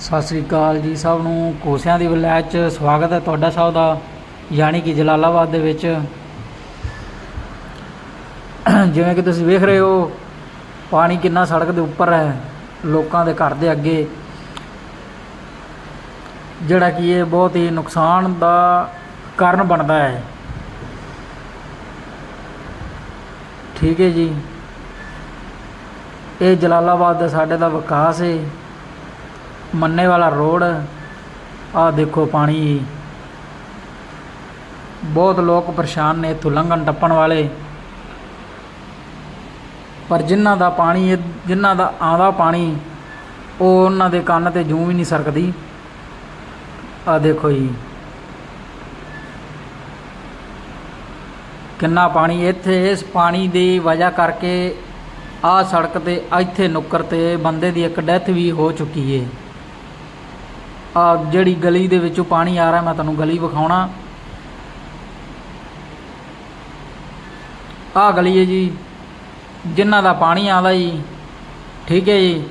ਸਤਿ ਸ੍ਰੀ ਅਕਾਲ ਜੀ ਸਭ ਨੂੰ। ਕੋਸਿਆਂ ਦੀ ਵਿਲਾਇਤ ਚ ਸਵਾਗਤ ਹੈ ਤੁਹਾਡਾ ਸਭ ਦਾ, ਯਾਨੀ ਕਿ ਜਲਾਲਾਬਾਦ ਦੇ ਵਿੱਚ। ਜਿਵੇਂ ਕਿ ਤੁਸੀਂ ਵੇਖ ਰਹੇ ਹੋ, ਪਾਣੀ ਕਿੰਨਾ ਸੜਕ ਦੇ ਉੱਪਰ ਹੈ, ਲੋਕਾਂ ਦੇ ਘਰ ਦੇ ਅੱਗੇ। ਜਿਹੜਾ ਕਿ ਇਹ ਬਹੁਤ ਹੀ ਨੁਕਸਾਨ ਦਾ ਕਾਰਨ ਬਣਦਾ ਹੈ। ਠੀਕ ਹੈ ਜੀ। ਇਹ ਜਲਾਲਾਬਾਦ ਦਾ ਸਾਡੇ ਦਾ ਵਿਕਾਸ ਹੈ। ਮੰਨੇ ਵਾਲਾ ਰੋਡ, ਆ ਦੇਖੋ ਪਾਣੀ। ਬਹੁਤ ਲੋਕ ਪਰੇਸ਼ਾਨ ਨੇ ਇੱਥੋਂ ਲੰਘਣ ਟੱਪਣ ਵਾਲੇ। ਪਰ ਜਿਨ੍ਹਾਂ ਦਾ ਪਾਣੀ, ਜਿਨ੍ਹਾਂ ਦਾ ਆਉਂਦਾ ਪਾਣੀ, ਉਹ ਉਹਨਾਂ ਦੇ ਕੰਨ ਤੇ ਜੂੰ ਵੀ ਨਹੀਂ ਸਰਕਦੀ। ਆ ਦੇਖੋ ਜੀ। ਕਿੰਨਾ ਪਾਣੀ, ਇੱਥੇ ਇਸ ਪਾਣੀ ਦੀ ਵਜ੍ਹਾ ਕਰਕੇ ਆ ਸੜਕ ਤੇ, ਇੱਥੇ ਨੁੱਕਰ ਤੇ ਬੰਦੇ ਦੀ ਇੱਕ ਡੈਥ ਵੀ ਹੋ ਚੁੱਕੀ ਏ। ਆ ਜਿਹੜੀ ਗਲੀ ਦੇ ਵਿੱਚੋਂ ਪਾਣੀ ਆ ਰਿਹਾ, ਮੈਂ ਤੁਹਾਨੂੰ ਗਲੀ ਵਿਖਾਉਣਾ। ਆ ਗਲੀ ਹੈ ਜੀ, ਜਿਨ੍ਹਾਂ ਦਾ ਪਾਣੀ ਆਉਂਦਾ ਜੀ, ਠੀਕ ਹੈ ਜੀ।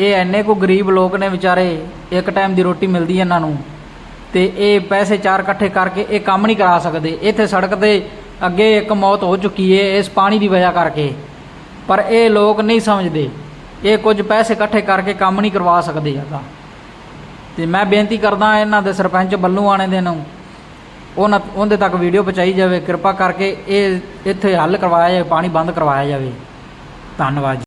ਇਹ ਐਨੇ ਕੋ ਗਰੀਬ ਲੋਕ ਨੇ ਵਿਚਾਰੇ, ਇੱਕ ਟਾਈਮ ਦੀ ਰੋਟੀ ਮਿਲਦੀ ਇਹਨਾਂ ਨੂੰ। ਤੇ ਇਹ ਪੈਸੇ ਚਾਰ ਇਕੱਠੇ ਕਰਕੇ ਇਹ ਕੰਮ ਨਹੀਂ ਕਰਾ ਸਕਦੇ। ਇੱਥੇ ਸੜਕ ਤੇ ਅੱਗੇ ਇੱਕ ਮੌਤ ਹੋ ਚੁੱਕੀ ਹੈ, ਇਸ ਪਾਣੀ ਦੀ ਵਜ੍ਹਾ ਕਰਕੇ। ਪਰ ਇਹ ਲੋਕ ਨਹੀਂ ਸਮਝਦੇ। ਇਹ ਕੁਝ ਪੈਸੇ ਇਕੱਠੇ ਕਰਕੇ ਕੰਮ ਨਹੀਂ ਕਰਵਾ ਸਕਦੇ ਹੈਗਾ ਤੇ ਮੈਂ ਬੇਨਤੀ ਕਰਦਾ ਇਹਨਾਂ ਦੇ ਸਰਪੰਚ ਬੱਲੂ ਆਣੇ ਦੇ ਨੂੰ, ਉਹਨਾਂ ਉਹਦੇ ਤੱਕ ਵੀਡੀਓ ਪਹੁੰਚਾਈ ਜਾਵੇ, ਕਿਰਪਾ ਕਰਕੇ ਇਹ, ਇੱਥੇ ਹੱਲ ਕਰਵਾਇਆ ਜਾਵੇ, ਪਾਣੀ ਬੰਦ ਕਰਵਾਇਆ ਜਾਵੇ। ਧੰਨਵਾਦ ਜੀ।